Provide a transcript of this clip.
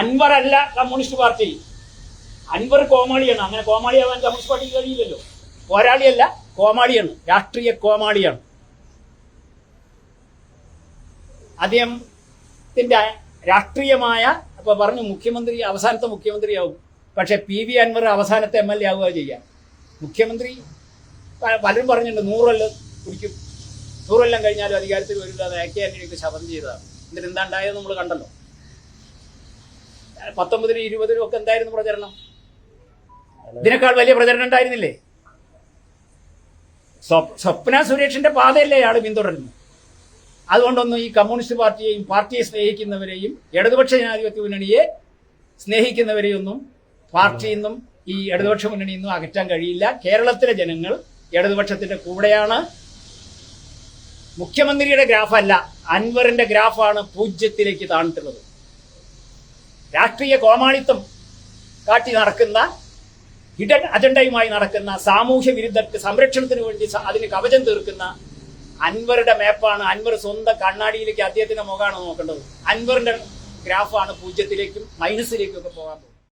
അൻവർ അല്ല communist party. Anwar കോമാളിയാണ്. അങ്ങനെ കോമാളിയാവാൻ communist പാർട്ടിക്ക് കഴിയില്ലല്ലോ. പോരാളിയല്ല കോമാളിയാണ്. രാഷ്ട്രീയ കോമാളിയാണ്. അദ്ദേഹത്തിന്റെ രാഷ്ട്രീയമായ അപ്പൊ പറഞ്ഞു മുഖ്യമന്ത്രി അവസാനത്തെ മുഖ്യമന്ത്രിയാവും. പക്ഷെ പി വി അൻവർ അവസാനത്തെ എം എൽ എ ആവുക ചെയ്യാം. മുഖ്യമന്ത്രി പലരും പറഞ്ഞിട്ടുണ്ട് നൂറെല്ലാം കുടിക്കും നൂറെല്ലാം കഴിഞ്ഞാലും അധികാരത്തിൽ വരില്ല അത് എ കെ ആന്റണിക്ക് ശപഥം ചെയ്തതാണ്. എന്നിട്ട് എന്താ ഉണ്ടായത് നമ്മൾ കണ്ടല്ലോ. പത്തൊമ്പതിനും ഇരുപതിനും ഒക്കെ എന്തായിരുന്നു പ്രചരണം? ഇതിനേക്കാൾ വലിയ പ്രചരണം ഉണ്ടായിരുന്നില്ലേ? സ്വപ്ന സുരേഷിന്റെ പാതയല്ലേ അയാൾ പിന്തുടരുന്നു അതുകൊണ്ടൊന്നും ഈ കമ്മ്യൂണിസ്റ്റ് പാർട്ടിയെയും പാർട്ടിയെ സ്നേഹിക്കുന്നവരെയും ഇടതുപക്ഷ ജനാധിപത്യ മുന്നണിയെ സ്നേഹിക്കുന്നവരെയൊന്നും പാർട്ടിയിൽ നിന്നും ഈ ഇടതുപക്ഷ മുന്നണിയിൽ അകറ്റാൻ കഴിയില്ല. കേരളത്തിലെ ജനങ്ങൾ ഇടതുപക്ഷത്തിന്റെ കൂടെയാണ്. മുഖ്യമന്ത്രിയുടെ ഗ്രാഫല്ല അൻവറിന്റെ ഗ്രാഫാണ് പൂജ്യത്തിലേക്ക് താണിട്ടുള്ളത് രാഷ്ട്രീയ കോമാളിത്തം കാട്ടി നടക്കുന്ന ഹിഡൻ അജണ്ടയുമായി നടക്കുന്ന സാമൂഹ്യ വിരുദ്ധർക്ക് സംരക്ഷണത്തിന് വേണ്ടി അതിന് കവചം തീർക്കുന്ന അൻവറുടെ മാപ്പാണ്. അൻവർ സ്വന്തം കണ്ണാടിയിലേക്ക് അദ്ദേഹത്തിന്റെ മുഖമാണ് നോക്കേണ്ടത്. അൻവറിന്റെ ഗ്രാഫാണ് പൂജ്യത്തിലേക്കും മൈനസിലേക്കും ഒക്കെ പോകാൻ പോകുന്നത്.